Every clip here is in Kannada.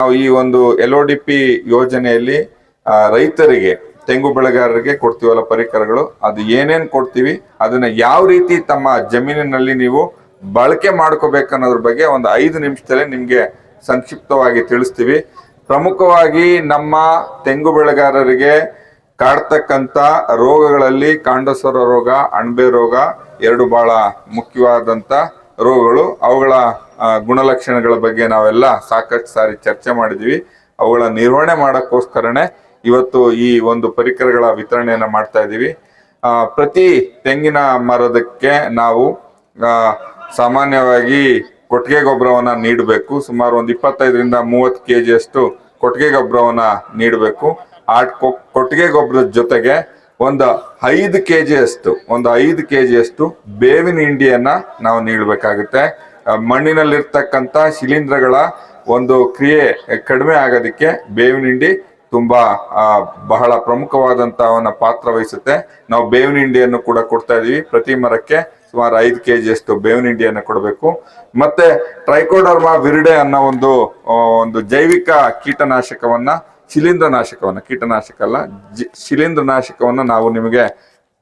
ನಾವು ಈ ಒಂದು ಎಲ್ ಯೋಜನೆಯಲ್ಲಿ ರೈತರಿಗೆ, ತೆಂಗು ಬೆಳೆಗಾರರಿಗೆ ಕೊಡ್ತೀವಲ್ಲ ಪರಿಕರಗಳು, ಅದು ಏನೇನು ಕೊಡ್ತೀವಿ, ಅದನ್ನ ಯಾವ ರೀತಿ ತಮ್ಮ ಜಮೀನಿನಲ್ಲಿ ನೀವು ಬಳಕೆ ಮಾಡ್ಕೋಬೇಕನ್ನೋದ್ರ ಬಗ್ಗೆ ಒಂದು ಐದು ನಿಮಿಷದಲ್ಲೇ ನಿಮಗೆ ಸಂಕ್ಷಿಪ್ತವಾಗಿ ತಿಳಿಸ್ತೀವಿ. ಪ್ರಮುಖವಾಗಿ ನಮ್ಮ ತೆಂಗು ಬೆಳೆಗಾರರಿಗೆ ಕಾಡ್ತಕ್ಕಂಥ ರೋಗಗಳಲ್ಲಿ ಕಾಂಡಸರ ರೋಗ, ಅಣಬೆ ರೋಗ, ಎರಡು ಬಹಳ ಮುಖ್ಯವಾದಂಥ ರೋಗಗಳು, ಅವುಗಳ ಗುಣಲಕ್ಷಣಗಳ ಬಗ್ಗೆ ನಾವೆಲ್ಲ ಸಾಕಷ್ಟು ಸಾರಿ ಚರ್ಚೆ ಮಾಡಿದ್ವಿ. ಅವುಗಳ ನಿರ್ವಹಣೆ ಮಾಡೋಕ್ಕೋಸ್ಕರನೇ ಇವತ್ತು ಈ ಒಂದು ಪರಿಕರಗಳ ವಿತರಣೆಯನ್ನು ಮಾಡ್ತಾ ಇದ್ದೀವಿ. ಪ್ರತಿ ತೆಂಗಿನ ಮರದಕ್ಕೆ ನಾವು ಸಾಮಾನ್ಯವಾಗಿ ಕೊಟ್ಟಿಗೆ ಗೊಬ್ಬರವನ್ನು ನೀಡಬೇಕು. ಸುಮಾರು ಒಂದು ಇಪ್ಪತ್ತೈದರಿಂದ ಮೂವತ್ತು ಕೆ ಜಿಯಷ್ಟು ಕೊಟ್ಟಿಗೆ ಗೊಬ್ಬರವನ್ನು ನೀಡಬೇಕು. ಆ ಕೊಟ್ಟಿಗೆ ಗೊಬ್ಬರದ ಜೊತೆಗೆ ಒಂದು ಐದು ಕೆ ಜಿಯಷ್ಟು ಒಂದು ಐದು ಕೆ ಜಿಯಷ್ಟು ಬೇವಿನ ಹಿಂಡಿಯನ್ನು ನಾವು ನೀಡಬೇಕಾಗುತ್ತೆ. ಮಣ್ಣಿನಲ್ಲಿರ್ತಕ್ಕಂಥ ಶಿಲೀಂಧ್ರಗಳ ಒಂದು ಕ್ರಿಯೆ ಕಡಿಮೆ ಆಗೋದಕ್ಕೆ ಬೇವಿನ ಹಿಂಡಿ ತುಂಬಾ ಬಹಳ ಪ್ರಮುಖವಾದಂತಹ ಪಾತ್ರ ವಹಿಸುತ್ತೆ. ನಾವು ಬೇವಿನ ಹಿಂಡಿಯನ್ನು ಕೂಡ ಕೊಡ್ತಾ ಇದೀವಿ. ಪ್ರತಿ ಮರಕ್ಕೆ ಸುಮಾರು ಐದು ಕೆ ಜಿಯಷ್ಟು ಬೇವಿನ ಹಿಂಡಿಯನ್ನು ಕೊಡಬೇಕು. ಮತ್ತೆ ಟ್ರೈಕೋಡರ್ಮಾ ವಿರಿಡೆ ಅನ್ನೋ ಒಂದು ಒಂದು ಜೈವಿಕ ಕೀಟನಾಶಕವನ್ನ, ಶಿಲೀಂಧ್ರನಾಶಕವನ್ನ, ಕೀಟನಾಶಕ ಅಲ್ಲ ಶಿಲೀಂಧ್ರ ನಾಶಕವನ್ನ ನಾವು ನಿಮಗೆ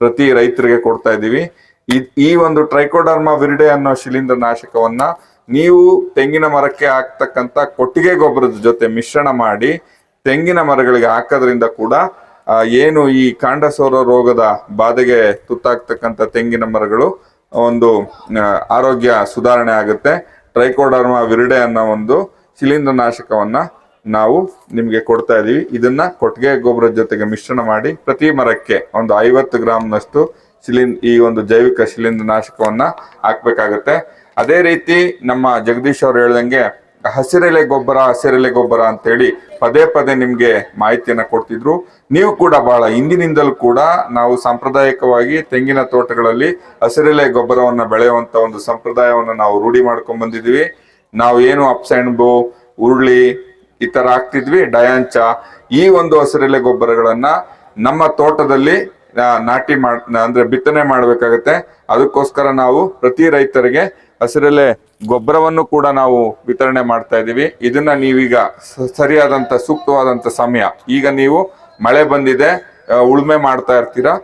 ಪ್ರತಿ ರೈತರಿಗೆ ಕೊಡ್ತಾ ಇದ್ದೀವಿ ಈ ಒಂದು ಟ್ರೈಕೋಡರ್ಮಾ ವಿರಿಡೆ ಅನ್ನೋ ಶಿಲೀಂಧ್ರ ನಾಶಕವನ್ನ ನೀವು ತೆಂಗಿನ ಮರಕ್ಕೆ ಹಾಕ್ತಕ್ಕಂತ ಕೊಟ್ಟಿಗೆ ಗೊಬ್ಬರದ ಜೊತೆ ಮಿಶ್ರಣ ಮಾಡಿ ತೆಂಗಿನ ಮರಗಳಿಗೆ ಹಾಕೋದ್ರಿಂದ ಕೂಡ ಏನು ಈ ಕಾಂಡಸೋರ ರೋಗದ ಬಾಧೆಗೆ ತುತ್ತಾಗ್ತಕ್ಕಂಥ ತೆಂಗಿನ ಮರಗಳು ಒಂದು ಆರೋಗ್ಯ ಸುಧಾರಣೆ ಆಗುತ್ತೆ. ಟ್ರೈಕೋಡರ್ಮಾ ವಿರಿಡೆ ಅನ್ನೋ ಒಂದು ಶಿಲೀಂಧ್ರ ನಾಶಕವನ್ನ ನಾವು ನಿಮಗೆ ಕೊಡ್ತಾ ಇದೀವಿ. ಇದನ್ನ ಕೊಟ್ಟಿಗೆ ಗೊಬ್ಬರದ ಜೊತೆಗೆ ಮಿಶ್ರಣ ಮಾಡಿ ಪ್ರತಿ ಮರಕ್ಕೆ ಒಂದು ಐವತ್ತು ಗ್ರಾಮ್ನಷ್ಟು ಶಿಲೀನ್, ಈ ಒಂದು ಜೈವಿಕ ಶಿಲೀಂಧ್ರನಾಶಕವನ್ನ ಹಾಕ್ಬೇಕಾಗತ್ತೆ. ಅದೇ ರೀತಿ ನಮ್ಮ ಜಗದೀಶ್ ಅವರು ಹೇಳ್ದಂಗೆ, ಹಸಿರೆಲೆ ಗೊಬ್ಬರ ಹಸಿರೆಲೆ ಗೊಬ್ಬರ ಅಂತೇಳಿ ಪದೇ ಪದೇ ನಿಮ್ಗೆ ಮಾಹಿತಿಯನ್ನ ಕೊಡ್ತಿದ್ರು. ನೀವು ಕೂಡ ಬಹಳ ಹಿಂದಿನಿಂದಲೂ ಕೂಡ ನಾವು ಸಾಂಪ್ರದಾಯಿಕವಾಗಿ ತೆಂಗಿನ ತೋಟಗಳಲ್ಲಿ ಹಸಿರೆಲೆ ಗೊಬ್ಬರವನ್ನ ಬೆಳೆಯುವಂತ ಒಂದು ಸಂಪ್ರದಾಯವನ್ನ ನಾವು ರೂಢಿ ಮಾಡ್ಕೊಂಡ್ ಬಂದಿದ್ವಿ ನಾವು ಏನು ಅಪ್ಸೆಣ್ಬು ಉರುಳಿ ಈ ತರ ಹಾಕ್ತಿದ್ವಿ. ಡಯಾಂಚ, ಈ ಒಂದು ಹಸಿರೆಲೆ ಗೊಬ್ಬರಗಳನ್ನ ನಮ್ಮ ತೋಟದಲ್ಲಿ ನಾಟಿ ಮಾಡ್, ಅಂದ್ರೆ ಬಿತ್ತನೆ ಮಾಡ್ಬೇಕಾಗತ್ತೆ. ಅದಕ್ಕೋಸ್ಕರ ನಾವು ಪ್ರತಿ ರೈತರಿಗೆ ಹಸಿರಲೆ ಗೊಬ್ಬರವನ್ನು ಕೂಡ ನಾವು ವಿತರಣೆ ಮಾಡ್ತಾ ಇದ್ದೀವಿ. ಇದನ್ನ ನೀವೀಗ ಸರಿಯಾದಂತ ಸೂಕ್ತವಾದಂತ ಸಮಯ. ಈಗ ನೀವು ಮಳೆ ಬಂದಿದೆ ಉಳುಮೆ ಮಾಡ್ತಾ ಇರ್ತೀರಾ.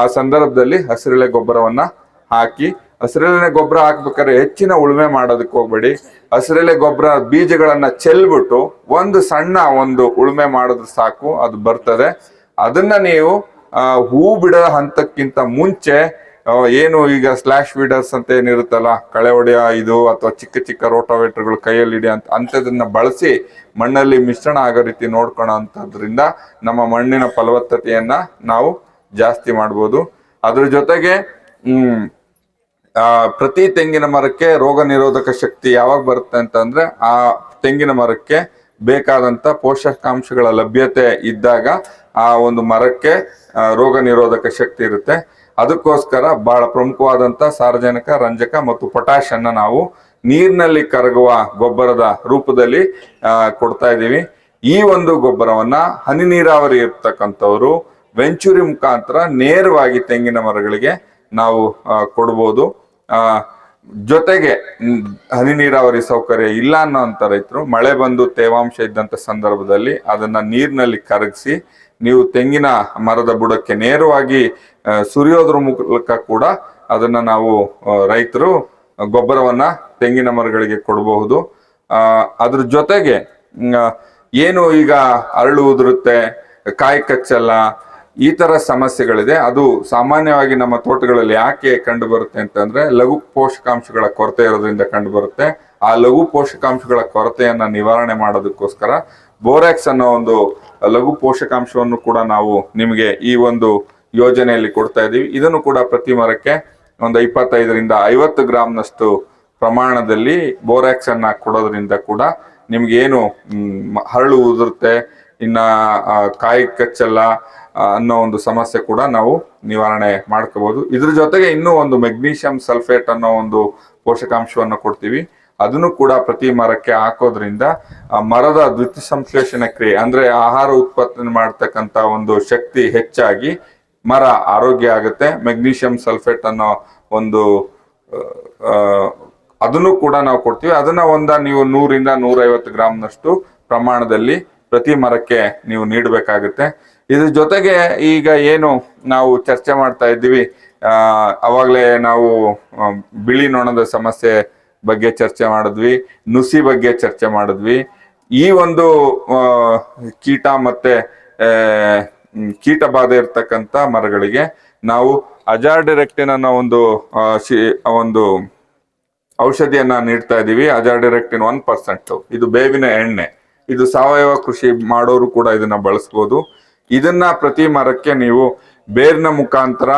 ಆ ಸಂದರ್ಭದಲ್ಲಿ ಹಸಿರೆಲೆ ಗೊಬ್ಬರವನ್ನ ಹಾಕಿ ಹಸಿರೆಲೆ ಗೊಬ್ಬರ ಹಾಕ್ಬೇಕಾದ್ರೆ ಹೆಚ್ಚಿನ ಉಳುಮೆ ಮಾಡೋದಕ್ಕೆ ಹೋಗ್ಬೇಡಿ. ಹಸಿರೆಲೆ ಗೊಬ್ಬರ ಬೀಜಗಳನ್ನ ಚೆಲ್ಬಿಟ್ಟು ಒಂದು ಸಣ್ಣ ಒಂದು ಉಳುಮೆ ಮಾಡಿದ್ರೆ ಸಾಕು, ಅದು ಬರ್ತದೆ. ಅದನ್ನ ನೀವು ಹೂ ಬಿಡೋ ಹಂತಕ್ಕಿಂತ ಮುಂಚೆ ಏನು ಈಗ ಸ್ಲಾಶ್ ವೀಡರ್ಸ್ ಅಂತ ಏನಿರುತ್ತಲ್ಲ, ಕಳೆ ಹೊಡೆಯ ಇದು ಅಥವಾ ಚಿಕ್ಕ ಚಿಕ್ಕ ರೋಟೋವೇಟರ್ಗಳು ಕೈಯಲ್ಲಿ ಇಡಿ ಅಂತ ಅಂಥದನ್ನ ಬಳಸಿ ಮಣ್ಣಲ್ಲಿ ಮಿಶ್ರಣ ಆಗೋ ರೀತಿ ನೋಡ್ಕೊಳ್ಳೋ ಅಂಥದ್ರಿಂದ ನಮ್ಮ ಮಣ್ಣಿನ ಫಲವತ್ತತೆಯನ್ನ ನಾವು ಜಾಸ್ತಿ ಮಾಡ್ಬೋದು. ಅದ್ರ ಜೊತೆಗೆ ಪ್ರತಿ ತೆಂಗಿನ ಮರಕ್ಕೆ ರೋಗ ನಿರೋಧಕ ಶಕ್ತಿ ಯಾವಾಗ ಬರುತ್ತೆ ಅಂತಂದ್ರೆ, ಆ ತೆಂಗಿನ ಮರಕ್ಕೆ ಬೇಕಾದಂತ ಪೋಷಕಾಂಶಗಳ ಲಭ್ಯತೆ ಇದ್ದಾಗ ಆ ಒಂದು ಮರಕ್ಕೆ ರೋಗ ನಿರೋಧಕ ಶಕ್ತಿ ಇರುತ್ತೆ. ಅದಕ್ಕೋಸ್ಕರ ಬಹಳ ಪ್ರಮುಖವಾದಂತ ಸಾರ್ವಜನಿಕ ರಂಜಕ ಮತ್ತು ಪೊಟ್ಯಾಶ್ ಅನ್ನ ನಾವು ನೀರಿನಲ್ಲಿ ಕರಗುವ ಗೊಬ್ಬರದ ರೂಪದಲ್ಲಿ ಕೊಡ್ತಾ ಇದ್ದೀವಿ. ಈ ಒಂದು ಗೊಬ್ಬರವನ್ನ ಹನಿ ನೀರಾವರಿ ಇರ್ತಕ್ಕಂಥವ್ರು ವೆಂಚೂರಿ ಮುಖಾಂತರ ನೇರವಾಗಿ ತೆಂಗಿನ ಮರಗಳಿಗೆ ನಾವು ಕೊಡ್ಬೋದು. ಜೊತೆಗೆ ಹನಿ ನೀರಾವರಿ ಸೌಕರ್ಯ ಇಲ್ಲ ಅನ್ನೋಂಥ ರೈತರು ಮಳೆ ಬಂದು ತೇವಾಂಶ ಇದ್ದಂತ ಸಂದರ್ಭದಲ್ಲಿ ಅದನ್ನ ನೀರಿನಲ್ಲಿ ಕರಗಿಸಿ ನೀವು ತೆಂಗಿನ ಮರದ ಬುಡಕ್ಕೆ ನೇರವಾಗಿ ಸುರಿಯೋದ್ರ ಮೂಲಕ ಕೂಡ ಅದನ್ನ ನಾವು ರೈತರು ಗೊಬ್ಬರವನ್ನ ತೆಂಗಿನ ಮರಗಳಿಗೆ ಕೊಡಬಹುದು. ಅದ್ರ ಜೊತೆಗೆ ಏನು ಈಗ ಅರಳು ಉದುರುತ್ತೆ, ಕಾಯಿ ಕಚ್ಚಲ್ಲ, ಈ ತರ ಸಮಸ್ಯೆಗಳಿದೆ. ಅದು ಸಾಮಾನ್ಯವಾಗಿ ನಮ್ಮ ತೋಟಗಳಲ್ಲಿ ಯಾಕೆ ಕಂಡು ಬರುತ್ತೆ ಅಂತಂದ್ರೆ, ಲಘು ಪೋಷಕಾಂಶಗಳ ಕೊರತೆ ಇರೋದ್ರಿಂದ ಕಂಡು ಬರುತ್ತೆ ಆ ಲಘು ಪೋಷಕಾಂಶಗಳ ಕೊರತೆಯನ್ನ ನಿವಾರಣೆ ಮಾಡೋದಕ್ಕೋಸ್ಕರ ಬೋರಾಕ್ಸ್ ಅನ್ನೋ ಒಂದು ಲಘು ಪೋಷಕಾಂಶವನ್ನು ಕೂಡ ನಾವು ನಿಮಗೆ ಈ ಒಂದು ಯೋಜನೆಯಲ್ಲಿ ಕೊಡ್ತಾ ಇದ್ದೀವಿ. ಇದನ್ನು ಕೂಡ ಪ್ರತಿ ಮರಕ್ಕೆ ಒಂದು ಇಪ್ಪತ್ತೈದರಿಂದ ಐವತ್ತು ಗ್ರಾಮ್ನಷ್ಟು ಪ್ರಮಾಣದಲ್ಲಿ ಬೋರಾಕ್ಸ್ ಅನ್ನ ಕೊಡೋದ್ರಿಂದ ಕೂಡ ನಿಮ್ಗೆ ಏನು ಹರಳು ಉದುರುತ್ತೆ, ಇನ್ನ ಕಾಯಿ ಕಚ್ಚಲ್ಲ ಅನ್ನೋ ಒಂದು ಸಮಸ್ಯೆ ಕೂಡ ನಾವು ನಿವಾರಣೆ ಮಾಡ್ಕೋಬಹುದು. ಇದ್ರ ಜೊತೆಗೆ ಇನ್ನೂ ಒಂದು ಮೆಗ್ನೀಷಿಯಂ ಸಲ್ಫೇಟ್ ಅನ್ನೋ ಒಂದು ಪೋಷಕಾಂಶವನ್ನು ಕೊಡ್ತೀವಿ. ಅದನ್ನು ಕೂಡ ಪ್ರತಿ ಮರಕ್ಕೆ ಹಾಕೋದ್ರಿಂದ ಮರದ ದ್ವಿತೀಯ ಸಂಶ್ಲೇಷಣೆ ಕ್ರಿಯೆ, ಅಂದ್ರೆ ಆಹಾರ ಉತ್ಪಾದನೆ ಮಾಡತಕ್ಕಂತ ಒಂದು ಶಕ್ತಿ ಹೆಚ್ಚಾಗಿ ಮರ ಆರೋಗ್ಯ ಆಗುತ್ತೆ. ಮೆಗ್ನೀಷಿಯಂ ಸಲ್ಫೇಟ್ ಅನ್ನೋ ಒಂದು ಅದನ್ನು ಕೂಡ ನಾವು ಕೊಡ್ತೀವಿ. ಅದನ್ನ ಒಂದ ನೀವು ನೂರಿಂದ ನೂರೈವತ್ತು ಗ್ರಾಮ್ನಷ್ಟು ಪ್ರಮಾಣದಲ್ಲಿ ಪ್ರತಿ ಮರಕ್ಕೆ ನೀವು ನೀಡಬೇಕಾಗುತ್ತೆ. ಇದ್ರ ಜೊತೆಗೆ ಈಗ ಏನು ನಾವು ಚರ್ಚೆ ಮಾಡ್ತಾ ಇದ್ದೀವಿ ಅವಾಗಲೇ ನಾವು ಬಿಳಿ ನೊಣದ ಸಮಸ್ಯೆ ಬಗ್ಗೆ ಚರ್ಚೆ ಮಾಡಿದ್ವಿ, ನುಸಿ ಬಗ್ಗೆ ಚರ್ಚೆ ಮಾಡಿದ್ವಿ. ಈ ಒಂದು ಕೀಟ ಮತ್ತೆ ಕೀಟ ಬಾಧೆ ಇರ್ತಕ್ಕಂಥ ಮರಗಳಿಗೆ ನಾವು ಅಜಾರ್ಡಿರೆಕ್ಟಿನ್ ಅನ್ನೋ ಒಂದು ಒಂದು ಔಷಧಿಯನ್ನ ನೀಡ್ತಾ ಇದೀವಿ. Azadirachtin one percent. ಇದು ಬೇವಿನ ಎಣ್ಣೆ. ಇದು ಸಾವಯವ ಕೃಷಿ ಮಾಡೋರು ಕೂಡ ಇದನ್ನ ಬಳಸ್ಬೋದು. ಇದನ್ನ ಪ್ರತಿ ಮರಕ್ಕೆ ನೀವು ಬೇರಿನ ಮುಖಾಂತರ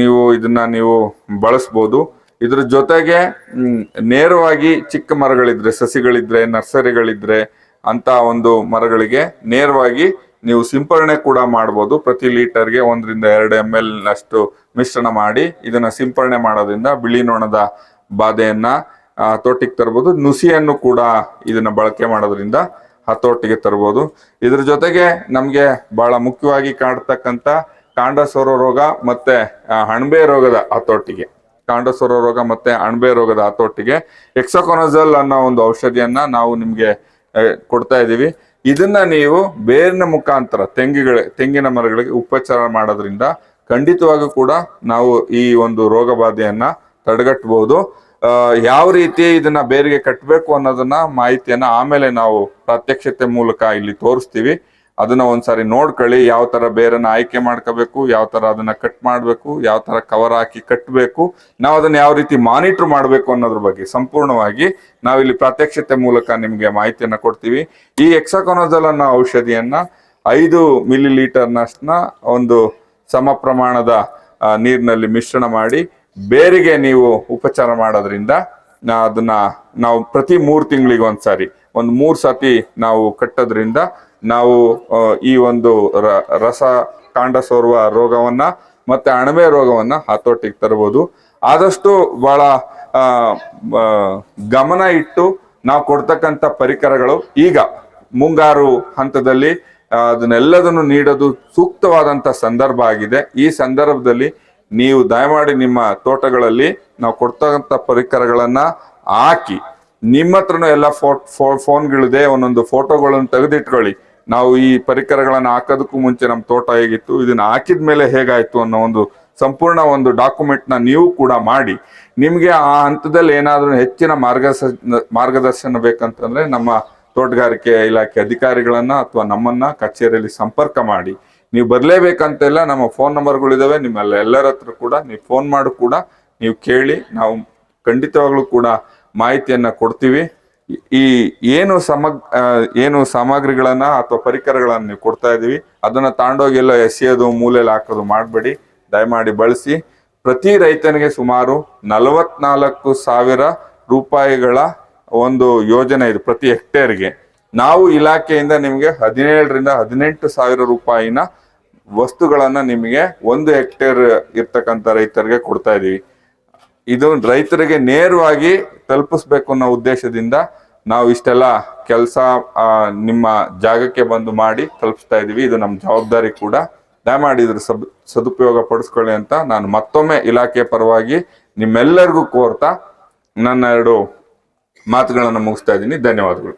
ನೀವು ಇದನ್ನ ನೀವು ಬಳಸ್ಬೋದು. ಇದ್ರ ಜೊತೆಗೆ ನೇರವಾಗಿ ಚಿಕ್ಕ ಮರಗಳಿದ್ರೆ, ಸಸಿಗಳಿದ್ರೆ, ನರ್ಸರಿಗಳಿದ್ರೆ ಅಂತ ಒಂದು ಮರಗಳಿಗೆ ನೇರವಾಗಿ ನೀವು ಸಿಂಪರಣೆ ಕೂಡ ಮಾಡ್ಬೋದು. ಪ್ರತಿ ಲೀಟರ್ಗೆ ಒಂದರಿಂದ ಎರಡು ಎಂ ಎಲ್ ನಷ್ಟು ಮಿಶ್ರಣ ಮಾಡಿ ಇದನ್ನ ಸಿಂಪರಣೆ ಮಾಡೋದ್ರಿಂದ ಬಿಳಿ ನೊಣದ ಬಾಧೆಯನ್ನ ಹತೋಟಿಗೆ ತರ್ಬೋದು. ನುಸಿಯನ್ನು ಕೂಡ ಇದನ್ನ ಬಳಕೆ ಮಾಡೋದ್ರಿಂದ ಹತೋಟಿಗೆ ತರ್ಬೋದು. ಇದ್ರ ಜೊತೆಗೆ ನಮ್ಗೆ ಬಹಳ ಮುಖ್ಯವಾಗಿ ಕಾಡ್ತಕ್ಕಂತ ಕಾಂಡಸೋರ ರೋಗ ಮತ್ತೆ ಅಣಬೆ ರೋಗದ ಹತೋಟಿಗೆ. ಕಾಂಡಸೊರ ರೋಗ ಮತ್ತೆ ಅಣಬೆ ರೋಗದ ಹತೋಟಿಗೆ ಎಕ್ಸಕೊನಜಲ್ ಅನ್ನೋ ಒಂದು ಔಷಧಿಯನ್ನ ನಾವು ನಿಮ್ಗೆ ಕೊಡ್ತಾ ಇದ್ದೀವಿ. ಇದನ್ನ ನೀವು ಬೇರಿನ ಮುಖಾಂತರ ತೆಂಗಿಗಳ, ತೆಂಗಿನ ಮರಗಳಿಗೆ ಉಪಚಾರ ಮಾಡೋದ್ರಿಂದ ಖಂಡಿತವಾಗೂ ಕೂಡ ನಾವು ಈ ಒಂದು ರೋಗ ಬಾಧೆಯನ್ನ ತಡೆಗಟ್ಟಬಹುದು ಯಾವ ರೀತಿ ಇದನ್ನ ಬೇರಿಗೆ ಕಟ್ಟಬೇಕು ಅನ್ನೋದನ್ನ ಮಾಹಿತಿಯನ್ನ ಆಮೇಲೆ ನಾವು ಪ್ರಾತ್ಯಕ್ಷತೆ ಮೂಲಕ ಇಲ್ಲಿ ತೋರಿಸ್ತೀವಿ. ಅದನ್ನ ಒಂದ್ಸಾರಿ ನೋಡ್ಕೊಳ್ಳಿ, ಯಾವ ತರ ಬೇರನ್ನ ಆಯ್ಕೆ ಮಾಡ್ಕೋಬೇಕು, ಯಾವ ತರ ಅದನ್ನ ಕಟ್ ಮಾಡಬೇಕು, ಯಾವ ತರ ಕವರ್ ಹಾಕಿ ಕಟ್ಟಬೇಕು ನಾವು ಅದನ್ನ ಯಾವ ರೀತಿ ಮಾನಿಟರ್ ಮಾಡಬೇಕು ಅನ್ನೋದ್ರ ಬಗ್ಗೆ ಸಂಪೂರ್ಣವಾಗಿ ನಾವಿಲ್ಲಿ ಪ್ರಾತ್ಯಕ್ಷತೆ ಮೂಲಕ ನಿಮ್ಗೆ ಮಾಹಿತಿಯನ್ನ ಕೊಡ್ತೀವಿ. ಈ ಎಕ್ಸಕೋನೋಜಲ್ ಅನ್ನೋ ಔಷಧಿಯನ್ನ ಐದು ಮಿಲಿ ಲೀಟರ್ನಷ್ಟನ್ನ ಒಂದು ಸಮ ಪ್ರಮಾಣದ ನೀರಿನಲ್ಲಿ ಮಿಶ್ರಣ ಮಾಡಿ ಬೇರಿಗೆ ನೀವು ಉಪಚಾರ ಮಾಡೋದ್ರಿಂದ ಅದನ್ನ ನಾವು ಪ್ರತಿ ಮೂರು ತಿಂಗಳಿಗೆ ಒಂದ್ಸಾರಿ, ಒಂದು ಮೂರು ಸತಿ ನಾವು ಕಟ್ಟೋದ್ರಿಂದ ನಾವು ಈ ಒಂದು ರಸ ಕಾಂಡ ಸೋರುವ ರೋಗವನ್ನ ಮತ್ತೆ ಅಣಬೆ ರೋಗವನ್ನ ಹತೋಟಿಗೆ ತರಬಹುದು ಆದಷ್ಟು ಬಹಳ ಗಮನ ಇಟ್ಟು ನಾವು ಕೊಡ್ತಕ್ಕಂಥ ಪರಿಕರಗಳು ಈಗ ಮುಂಗಾರು ಹಂತದಲ್ಲಿ ಅದನ್ನೆಲ್ಲದನ್ನು ನೀಡೋದು ಸೂಕ್ತವಾದಂತ ಸಂದರ್ಭ ಆಗಿದೆ. ಈ ಸಂದರ್ಭದಲ್ಲಿ ನೀವು ದಯಮಾಡಿ ನಿಮ್ಮ ತೋಟಗಳಲ್ಲಿ ನಾವು ಕೊಡ್ತಕ್ಕಂಥ ಪರಿಕರಗಳನ್ನ ಹಾಕಿ, ನಿಮ್ಮ ಹತ್ರನೂ ಎಲ್ಲ ಫೋ, ಫೋ- ಫೋನ್ಗಳಿದೆ, ಒಂದೊಂದು ಫೋಟೋಗಳನ್ನು ತೆಗೆದಿಟ್ಕೊಳ್ಳಿ. ನಾವು ಈ ಪರಿಕರಗಳನ್ನು ಹಾಕೋದಕ್ಕೂ ಮುಂಚೆ ನಮ್ಮ ತೋಟ ಹೇಗಿತ್ತು, ಇದನ್ನ ಹಾಕಿದ ಮೇಲೆ ಹೇಗಾಯ್ತು ಅನ್ನೋ ಒಂದು ಸಂಪೂರ್ಣ ಒಂದು ಡಾಕ್ಯುಮೆಂಟ್ನ ನೀವು ಕೂಡ ಮಾಡಿ, ನಿಮಗೆ ಆ ಹಂತದಲ್ಲಿ ಏನಾದರೂ ಹೆಚ್ಚಿನ ಮಾರ್ಗಸ, ಮಾರ್ಗದರ್ಶನ ಬೇಕಂತಂದ್ರೆ ನಮ್ಮ ತೋಟಗಾರಿಕೆ ಇಲಾಖೆ ಅಧಿಕಾರಿಗಳನ್ನ ಅಥವಾ ನಮ್ಮನ್ನ ಕಚೇರಿಯಲ್ಲಿ ಸಂಪರ್ಕ ಮಾಡಿ. ನೀವು ಬರಲೇಬೇಕಂತೆಲ್ಲ ನಮ್ಮ ಫೋನ್ ನಂಬರ್ಗಳಿದಾವೆ ನಿಮ್ಮೆಲ್ಲ ಎಲ್ಲರ ಹತ್ರ ಕೂಡ ನೀವು ಫೋನ್ ಮಾಡು ಕೂಡ ನೀವು ಕೇಳಿ, ನಾವು ಖಂಡಿತವಾಗ್ಲೂ ಕೂಡ ಮಾಹಿತಿಯನ್ನ ಕೊಡ್ತೀವಿ. ಈ- ಏನು ಸಮಗ್ ಏನು ಸಾಮಗ್ರಿಗಳನ್ನ ಅಥವಾ ಪರಿಕರಗಳನ್ನ ನೀವು ಕೊಡ್ತಾ ಇದೀವಿ, ಅದನ್ನ ತಾಂಡೋಗಿ ಎಲ್ಲ ಎಸೆಯೋದು, ಮೂಲೆಯಲ್ಲಿ ಹಾಕೋದು ಮಾಡಬೇಡಿ. ದಯಮಾಡಿ ಬಳಸಿ. ಪ್ರತಿ ರೈತನಿಗೆ ಸುಮಾರು ನಲವತ್ನಾಲ್ಕು ಸಾವಿರ ರೂಪಾಯಿಗಳ ಒಂದು ಯೋಜನೆ ಇದೆ ಪ್ರತಿ ಹೆಕ್ಟೇರ್ಗೆ. ನಾವು ಇಲಾಖೆಯಿಂದ ನಿಮಗೆ ಹದಿನೇಳರಿಂದ ಹದಿನೆಂಟು ಸಾವಿರ ರೂಪಾಯಿನ ವಸ್ತುಗಳನ್ನ ನಿಮಗೆ ಒಂದು ಹೆಕ್ಟೇರ್ ಇರ್ತಕ್ಕಂಥ ರೈತರಿಗೆ ಕೊಡ್ತಾ ಇದೀವಿ. ಇದು ರೈತರಿಗೆ ನೇರವಾಗಿ ತಲುಪಿಸ್ಬೇಕು ಅನ್ನೋ ಉದ್ದೇಶದಿಂದ ನಾವು ಇಷ್ಟೆಲ್ಲ ಕೆಲಸ ನಿಮ್ಮ ಜಾಗಕ್ಕೆ ಬಂದು ಮಾಡಿ ತಲುಪಿಸ್ತಾ ಇದೀವಿ. ಇದು ನಮ್ಮ ಜವಾಬ್ದಾರಿ ಕೂಡ. ದಯಮಾಡಿ ಇದ್ರ ಸಬ್ ಸದುಪಯೋಗ ಪಡಿಸ್ಕೊಳ್ಳಿ ಅಂತ ನಾನು ಮತ್ತೊಮ್ಮೆ ಇಲಾಖೆ ಪರವಾಗಿ ನಿಮ್ಮೆಲ್ಲರಿಗೂ ಕೋರ್ತಾ ನನ್ನ ಎರಡು ಮಾತುಗಳನ್ನು ಮುಗಿಸ್ತಾ ಇದ್ದೀನಿ. ಧನ್ಯವಾದಗಳು.